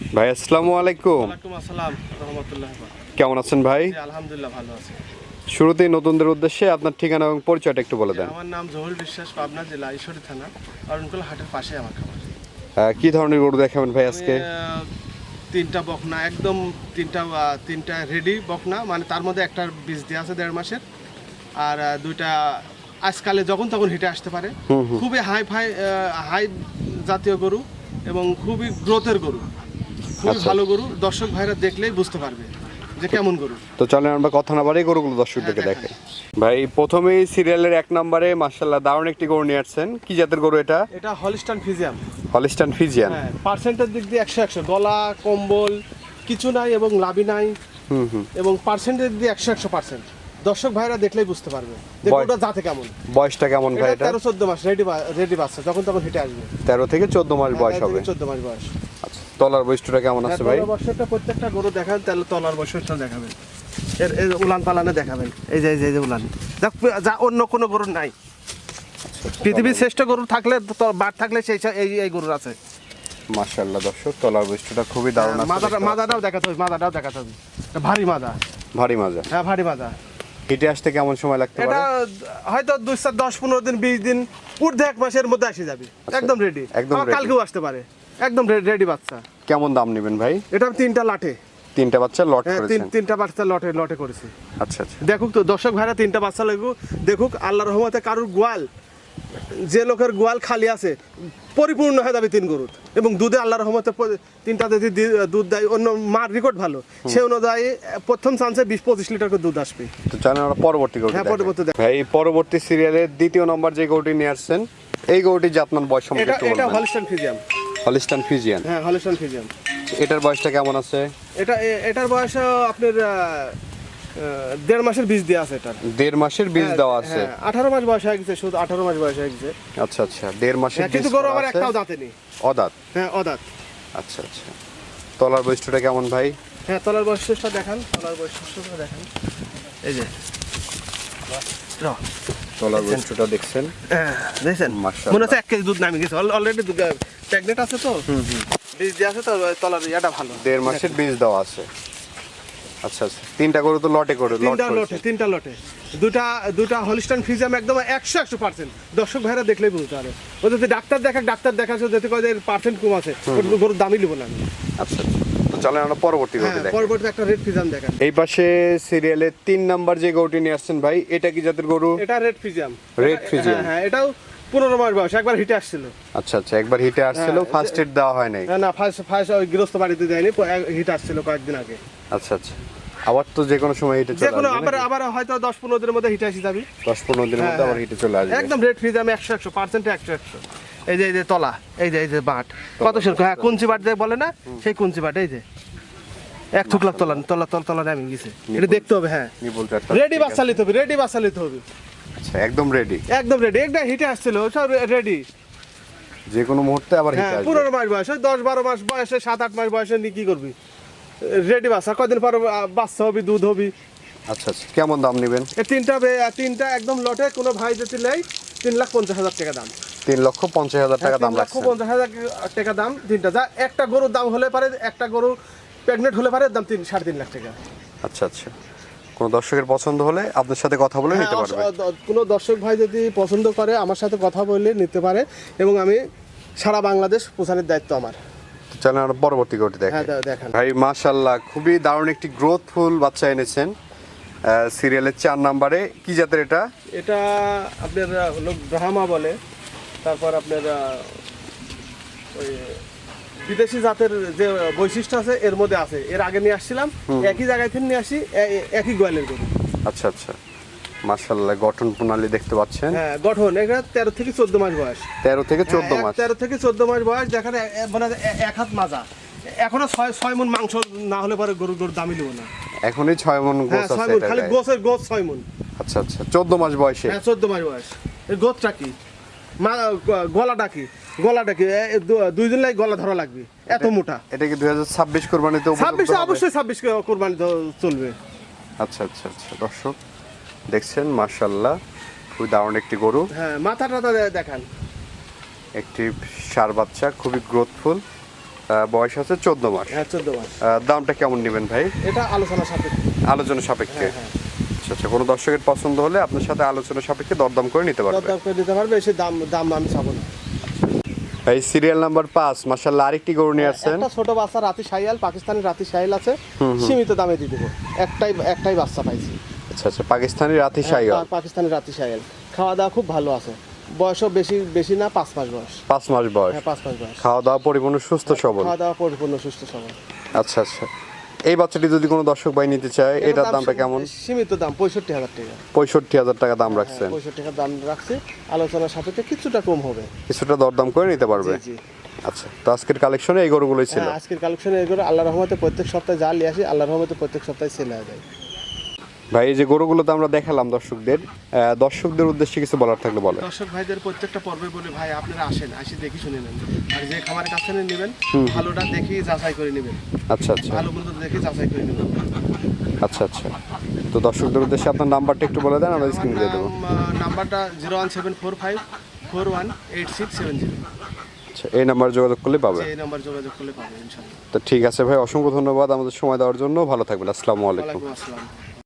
ভাই আসসালামু আলাইকুম। আসসালাম রহমতুল্লাহ। কেমন আছেন ভাই? জি, আলহামদুলিল্লাহ ভালো আছি। শুরুতেই নতুনদের উদ্দেশ্যে আপনার ঠিকানা এবং পরিচয়টা একটু বলে দেন। আমার নাম জহুর বিশ্বাস পাবনা জেলা ঈশ্বরী থানা অরণকুল হাটের পাশে আমার আহ, কি ধরনের গরু দেখাবেন ভাই আজকে? তিনটা বকনা একদম তিনটা তিনটা রেডি বকনা মানে তার মধ্যে একটা বীজ দেওয়া আছে দেড় মাসের আর দুইটা আজকালে যখন তখন হিটে আসতে পারে। খুবই হাই ফাই হাই জাতীয় গরু এবং খুবই গ্রোথের গরু। খুবই আচ্ছা। ভালো গরু দর্শক ভাইরা দেখলেই বুঝতে পারবে যে কেমন গরু। তো চলেন আমরা কথা না গরুগুলো দর্শকদেরকে হ্যাঁ, ভাই প্রথমেই সিরিয়ালের এক নম্বরে মার্শাল্লাহ দারুণ একটি গরু নিয়ে আসছেন। কি জাতের গরু এটা? এটা হলিস্টান ফিজিয়াম হলিস্টান ফিজিয়ান। হ্যাঁ পার্সেন্টের দিক দিয়ে একশো একশো। গলা কম্বল কিছু নাই এবং লাভি নাই। হুম হুম। এবং পার্সেন্টের দিয়ে একশো একশো পার্সেন্ট। দর্শক ভাইরা দেখলেই বুঝতে পারবে ওটা যাতে কেমন। বয়সটা কেমন ভাই এটা এটা তেরো চোদ্দ মাস রেডি রেডি বাচ্চা যখন তখন হিটে আসবে। তেরো থেকে চোদ্দ মাস বয়স হবে। চোদ্দ মাস বয়স। আচ্ছা। তলার বয়সটা কেমন আছে ভাই? বছরটা প্রত্যেকটা গরু দেখান তাহলে তলার বছরটা দেখাবেন। এর এর উলান পালানে দেখাবেন। এই যে এই যে উলান। যা অন্য কোনো গরুর নাই। পৃথিবীর শ্রেষ্ঠ গরু থাকলে বাট থাকলে সেই এই এই গরুর আছে। মার্শাল্লাহ দর্শক তলার বয়সটা খুবই দারুণ আছে মাদাটা। মাদাটাও দেখাতে হবে মাদাটাও দেখাতে হবে। ভারী মাদা ভারী মাজা। হ্যাঁ ভারী মাদা হিটে আসতে কেমন সময় লাগতে এটা হয়তো দুই চার দশ পনেরো দিন বিশ দিন ঊর্ধ্বে এক মাসের মধ্যে আসে যাবে। একদম রেডি একদম কালকেও আসতে পারে। একদম রেডি বাচ্চা। কেমন দাম নেবেন ভাই? এটা তিনটা লাঠে তিনটা বাচ্চা লট হ্যাঁ তিন করেছেন তিনটা বাচ্চা লটে লটে করেছি। আচ্ছা আচ্ছা। দেখুক তো দর্শক ভাইরা তিনটা বাচ্চা লাগুক দেখুক আল্লাহর রহমতে কারুর গোয়াল যে লোকের গোয়াল খালি আছে পরিপূর্ণ হয়ে যাবে তিন গরুর। এবং দুধে আল্লাহ রহমতে তিনটা যদি দুধ দেয় অন্য মার রেকর্ড ভালো। সে অনুযায়ী প্রথম চান্সে বিশ পঁচিশ লিটার করে দুধ আসবে। তো চলেন আমরা পরবর্তী গরুটি হ্যাঁ, পরবর্তী দেখ- ভাই পরবর্তী সিরিয়ালের দ্বিতীয় নম্বর যে গরুটি নিয়ে আসছেন এই গরুটি জাতমান বয়স সম্পর্কে এটা এটা বলবেন। হলিস্টান ফিজিয়ান হ্যাঁ হলিস্টান ফিজিয়াম এটার বয়সটা কেমন আছে? এটা এ- এটার বয়স আপনার দেড় মাসের বীজ দেওয়া আছে এটা দেড় মাসের বীজ দেওয়া আছে? হ্যাঁ, আঠারো মাস বয়স হয়ে গেছে শুধু আঠারো মাস বয়স হয়ে গেছে। আচ্ছা আচ্ছা দেড় মাসের হ্যাঁ, বীজ কিন্তু গরু আমার একটাও দাঁতে নেই। অদাঁত? হ্যাঁ অদাঁত। আচ্ছা আচ্ছা। তলার বৈশিষ্ট্যটা কেমন ভাই? হ্যাঁ তলার বৈশিষ্ট্যটা দেখান তলার বৈশিষ্ট্যটা দেখান। এই যে। তলার বৈশিষ্ট্যটা দেখছেন? হ্যাঁ, দেখছেন? মাশাআল্লাহ। মনে হচ্ছে এক কেজি দুধ নামে গেছে অলরেডি প্রেগনেন্ট আছে তো? বীজ দিয়ে আছে তো তলার ইয়াটা ভালো। দেড় মাসের বীজ দেওয়া আছে। আচ্ছা আচ্ছা। তিনটা গরু তো লটে করে তিনটা লটে তিনটা লটে। দুটা দুটা হলিস্টান ফিজাম একদম একশো একশো পার্সেন্ট দর্শক ভাইরা দেখলেই বুঝতে পারে ও যদি ডাক্তার দেখা ডাক্তার দেখা যদি কয় যে পার্সেন্ট কম আছে গরুর দামই নেব না আচ্ছা আচ্ছা। তো চলেন আমরা পরবর্তী হ্যাঁ গরুটি দেখি। পরবর্তী একটা রেড ফিজাম দেখান। এই পাশে সিরিয়ালের তিন নাম্বার যে গরুটি নিয়ে আসছেন ভাই এটা কি জাতের গরু? এটা রেড ফিজাম Fijian। হ্যাঁ হ্যাঁ এটাও পনেরো মাস বয়স একবার হিটে আসছিল। আচ্ছা আচ্ছা একবার হিটে আসছিল হ্যাঁ, ফার্স্ট এড দেওয়া হয় নাই। হ্যাঁ না ফার্স্ট ফার্স্ট ওই গৃহস্থ বাড়িতে দেয়নি হিট আসছিল কয়েকদিন আগে। আচ্ছা আচ্ছা। আবার তো যে কোনো সময় হিটে চলে আসবে আবার আবার হয়তো দশ পনেরো দিনের মধ্যে হিটে আসি যাবি। দশ পনেরো দিনের মধ্যে হ্যাঁ, আবার হিটে চলে আসবে। একদম রেড ফ্রিজ আমি একশো একশো পার্সেন্ট একশো একশো। এই যে এই যে তলা এই যে এই যে বাট কত সুন্দর হ্যাঁ কুঞ্চি বাট যে বলে না সেই কুঞ্চি বাট এই যে। এক থুকলাক তলা তলা তলা তলা নামে গেছে এটা দেখতে হবে হ্যাঁ। রেডি বাচ্চা নিতে হবে রেডি বাচ্চা নিতে হবে। আচ্ছা একদম রেডি একদম রেডি একটা হিটে আসছিল সব রেডি যে কোনো মুহূর্তে আবার হিটে হ্যাঁ পনেরো মাস বয়স দশ বারো মাস বয়সে সাত আট মাস বয়সে নিয়ে কি করবি? রেডি বাচ্চা কদিন পর বাচ্চা হবি দুধ হবি? আচ্ছা আচ্ছা কেমন দাম নেবেন? এই তিনটা বে- তিনটা একদম লটে কোনো ভাই যদি নেই তিন লাখ পঞ্চাশ হাজার টাকা দাম। তিন লক্ষ পঞ্চাশ হাজার টাকা হ্যাঁ, দাম তিন লক্ষ পঞ্চাশ হাজার টাকা দাম তিনটা। যা একটা গরুর দাম হলে পারে একটা গরু প্রেগনেন্ট হলে পারে দাম তিন সাড়ে তিন লাখ টাকা। আচ্ছা আচ্ছা। কোনো দর্শকের পছন্দ হলে আপনার সাথে কথা বলে নিতে হ্যাঁ, পারবে। কোনো দর্শক ভাই যদি পছন্দ করে আমার সাথে কথা বললে নিতে পারে এবং আমি সারা বাংলাদেশ পৌঁছানোর দায়িত্ব আমার। চলেন আমরা পরবর্তী গরুটি দেখেন হ্যাঁ দে- ভাই মাশাল্লাহ খুবই দারুণ একটি গ্রোথফুল বাচ্চা এনেছেন সিরিয়ালের চার নাম্বারে। কি জাতের এটা? এটা আপনার হলো ব্রাহ্মা বলে তারপর আপনার ওই বিদেশি জাতের যে বৈশিষ্ট্য আছে এর মধ্যে আছে। এর আগে নিয়ে আসছিলাম একই জায়গায় থেকে নিয়ে আসি একই গোয়ালের গরু। আচ্ছা আচ্ছা। মাশাল্লাহ গঠন প্রণালী দেখতে পাচ্ছেন। হ্যাঁ গঠন এটা তেরো থেকে চোদ্দ মাস বয়স। তেরো থেকে চোদ্দ হ্যাঁ, মাস। তেরো থেকে চোদ্দ মাস বয়স যেখানে মানে এক হাত মাজা। এখনও ছয় ছয় মন মাংস না হলে পরে গরু গরু দামি নেব না। এখনই ছয় মন হ্যাঁ গোছ ছয় আছে মন খালি। গোছের গোছ ছয় মন। আচ্ছা আচ্ছা। চোদ্দ মাস বয়সে? হ্যাঁ চোদ্দ মাস বয়স। গোছটা কি? গলাটা কি? গলাটা কি? এ- এ দুই দিন লাগে গলা ধরা লাগবে। এত মোটা। এটা কি দুই হাজার ছাব্বিশ কোরবানিতে ছাব্বিশে অবশ্যই ছাব্বিশ কোরবানি দ- চলবে। আচ্ছা আচ্ছা আচ্ছা দর্শক দেখছেন মাশাল্লাহ খুবই দারুণ একটি গরু। হ্যাঁ মাথা টাথা দেখান। একটি সার বাচ্চা খুবই গ্রোথফুল বয়স আছে চোদ্দ মাস। হ্যাঁ চোদ্দ মাস। দামটা কেমন নেবেন ভাই? এটা আলোচনা সাপেক্ষে। আলোচনা সাপেক্ষে। হ্যাঁ, আচ্ছা আচ্ছা কোনো দর্শকের পছন্দ হলে আপনার সাথে আলোচনা সাপেক্ষে দরদাম করে নিতে পারবে। দরদাম করে দিতে পারবে এসে দাম দাম আমি চাবো ভাই সিরিয়াল নাম্বার পাঁচ মাসাল্লাহ আরেকটি গরু নিয়ে আসছেন। একটা ছোট বাচ্চা রাতি সাইয়াল পাকিস্তানি রাতি সাইয়াল আছে। সীমিত দামে দিয়ে দেবো। একটাই একটাই বাচ্চা পাইছি। আচ্ছা আচ্ছা পাকিস্তানি রাতি শাইয়াল। পাকিস্তানি রাতি সাইয়াল খাওয়া দাওয়া খুব ভালো আছে। বয়সও বেশি বেশি না পাঁচ মাস বয়স। পাঁচ মাস বয়স। হ্যাঁ পাঁচ মাস বয়স। খাওয়া দাওয়া পরিপূর্ণ সুস্থ সবল। খাওয়া দাওয়া পরিপূর্ণ সুস্থ সবল। আচ্ছা আচ্ছা। এই বাচ্চাটি যদি কোনো দর্শক ভাই নিতে চায় এটার দামটা কেমন? সীমিত দাম পঁয়ষট্টি হাজার টাকা। পঁয়ষট্টি হাজার টাকা দাম রাখছে পঁয়ষট্টি টাকা দাম রাখছে। আলোচনার সাপেক্ষে কিছুটা কম হবে। কিছুটা দরদাম করে নিতে পারবে? আচ্ছা তো আজকের কালেকশনে এই গরুগুলোই ছিল? হ্যাঁ আজকের কালেকশনে এই গরু আল্লাহ রহমতে প্রত্যেক সপ্তাহে যা নিয়ে আসি আল্লাহ রহমতে প্রত্যেক সপ্তাহে সেল হয়ে যায়। ভাই এই যে গরুগুলো তো আমরা দেখালাম দর্শকদের দর্শকদের উদ্দেশ্যে কিছু বলার থাকলে বলে দর্শক ভাইদের প্রত্যেকটা পর্বে বলে ভাই আপনারা আসেন আসি দেখি শুনে নেন। আর যে খামারের কাছে নেবেন ভালোটা দেখি যাচাই করে নেবেন। আচ্ছা আচ্ছা। ভালো দেখি যাচাই করে নেবেন। আচ্ছা আচ্ছা। তো দর্শকদের উদ্দেশ্যে আপনার নাম্বারটা একটু বলে দেন আমরা স্ক্রিন দিয়ে দেবো। নাম্বারটা zero one seven four five four one eight six seven zero. আচ্ছা এই নাম্বারে যোগাযোগ করলে পাবে? এই নাম্বার যোগাযোগ করলে পাবেন ইনশাল্লাহ। তো ঠিক আছে ভাই অসংখ্য ধন্যবাদ আমাদের সময় দেওয়ার জন্য। ভালো থাকবেন আসসালামু আলাইকুম। আসসালাম।